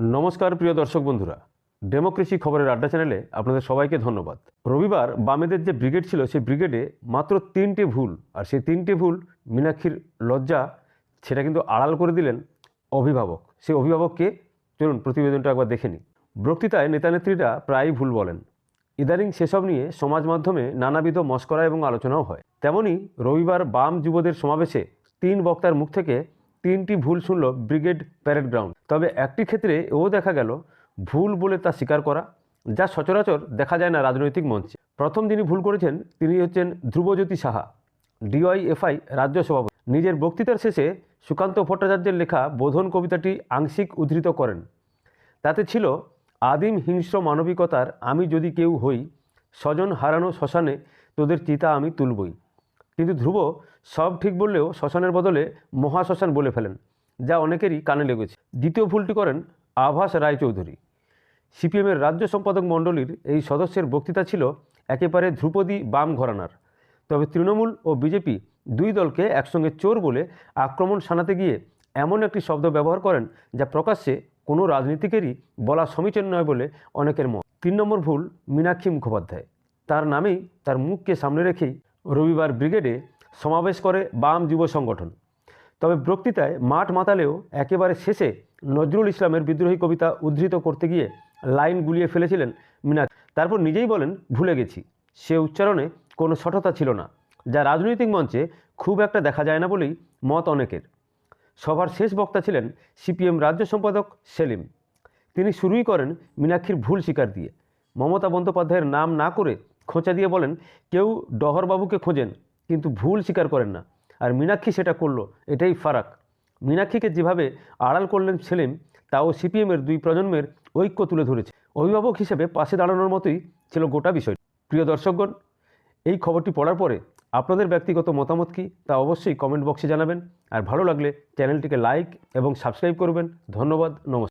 নমস্কার, প্রিয় দর্শক বন্ধুরা। ডেমোক্রেসি খবরের আড্ডা চ্যানেলে আপনাদের সবাইকে ধন্যবাদ। রবিবার বামেদের যে ব্রিগেড ছিল, সেই ব্রিগেডে মাত্র তিনটে ভুল, আর সেই তিনটে ভুল মীনাক্ষীর লজ্জা, সেটা কিন্তু আড়াল করে দিলেন অভিভাবক। সেই অভিভাবককে চলুন প্রতিবেদনটা একবার দেখে নিই। বক্তৃতায় নেতানেত্রীরা প্রায়ই ভুল বলেন। ইদানিং সেসব নিয়ে সমাজ মাধ্যমে নানাবিধ মস্করা এবং আলোচনাও হয়। তেমনি রবিবার বাম যুবদের সমাবেশে তিন বক্তার মুখ থেকে তিনটি ভুল শুনল ব্রিগেড প্যারেড গ্রাউন্ড। তবে একটি ক্ষেত্রে এও দেখা গেল ভুল বলে তা স্বীকার করা, যা সচরাচর দেখা যায় না রাজনৈতিক মঞ্চে। প্রথম যিনি ভুল করেছেন, তিনি হচ্ছেন ধ্রুবজ্যোতি সাহা, ডিওয়াইএফআই রাজ্য সভাপতি। নিজের বক্তৃতার শেষে সুকান্ত ভট্টাচার্যের লেখা বোধন কবিতাটি আংশিক উদ্ধৃত করেন। তাতে ছিল, আদিম হিংস্র মানবিকতার আমি যদি কেউ হই, স্বজন হারানো শ্মশানে তোদের চিতা আমি তুলবই। কিন্তু ধ্রুব সব ঠিক বললেও শ্মশানের বদলে মহাশ্মশান বলে ফেলেন, যা অনেকেরই কানে লেগেছে। দ্বিতীয় ভুলটি করেন আভাস রায়চৌধুরী। সিপিএমের রাজ্য সম্পাদক মণ্ডলীর এই সদস্যের বক্তৃতা ছিল একেবারে ধ্রুপদী বাম ঘরানার। তবে তৃণমূল ও বিজেপি দুই দলকে একসঙ্গে চোর বলে আক্রমণ শানাতে গিয়ে এমন একটি শব্দ ব্যবহার করেন যা প্রকাশ্যে কোনো রাজনীতিকেরই বলা সমীচীন নয় বলে অনেকের মত। তিন নম্বর ভুল মীনাক্ষী মুখোপাধ্যায়। তার নামেই তার মুখকে সামনে রেখেই রবিবার ব্রিগেডে সমাবেশ করে বাম যুব সংগঠন। তবে বক্তৃতায় মাঠ মাতালেও একেবারে শেষে নজরুল ইসলামের বিদ্রোহী কবিতা উদ্ধৃত করতে গিয়ে লাইন গুলিয়ে ফেলেছিলেন মীনাক্ষী তারপর নিজেই বলেন, ভুলে গেছি। সে উচ্চারণে কোনো সঠতা ছিল না, যা রাজনৈতিক মঞ্চে খুব একটা দেখা যায় না বলেই মত অনেকের। সভার শেষ বক্তা ছিলেন সিপিএম রাজ্য সম্পাদক সেলিম। তিনি শুরুই করেন মীনাক্ষীর ভুল স্বীকার দিয়ে। মমতা বন্দ্যোপাধ্যায়ের নাম না করে খোঁচা দিয়ে বলেন, কেউ ডহরবাবুকে খোঁজেন, কিন্তু ভুল স্বীকার করেন না। আর মীনাক্ষী সেটা করল, এটাই ফারাক। মীনাক্ষীকে যেভাবে আড়াল করলেন সেলিম, তাও সিপিএমের দুই প্রজন্মের ঐক্য তুলে ধরেছে। অভিভাবক হিসেবে পাশে দাঁড়ানোর মতোই ছিল গোটা বিষয়। প্রিয় দর্শকগণ, এই খবরটি পড়ার পরে আপনাদের ব্যক্তিগত মতামত কী তা অবশ্যই কমেন্ট বক্সে জানাবেন। আর ভালো লাগলে চ্যানেলটিকে লাইক এবং সাবস্ক্রাইব করবেন। ধন্যবাদ, নমস্কার।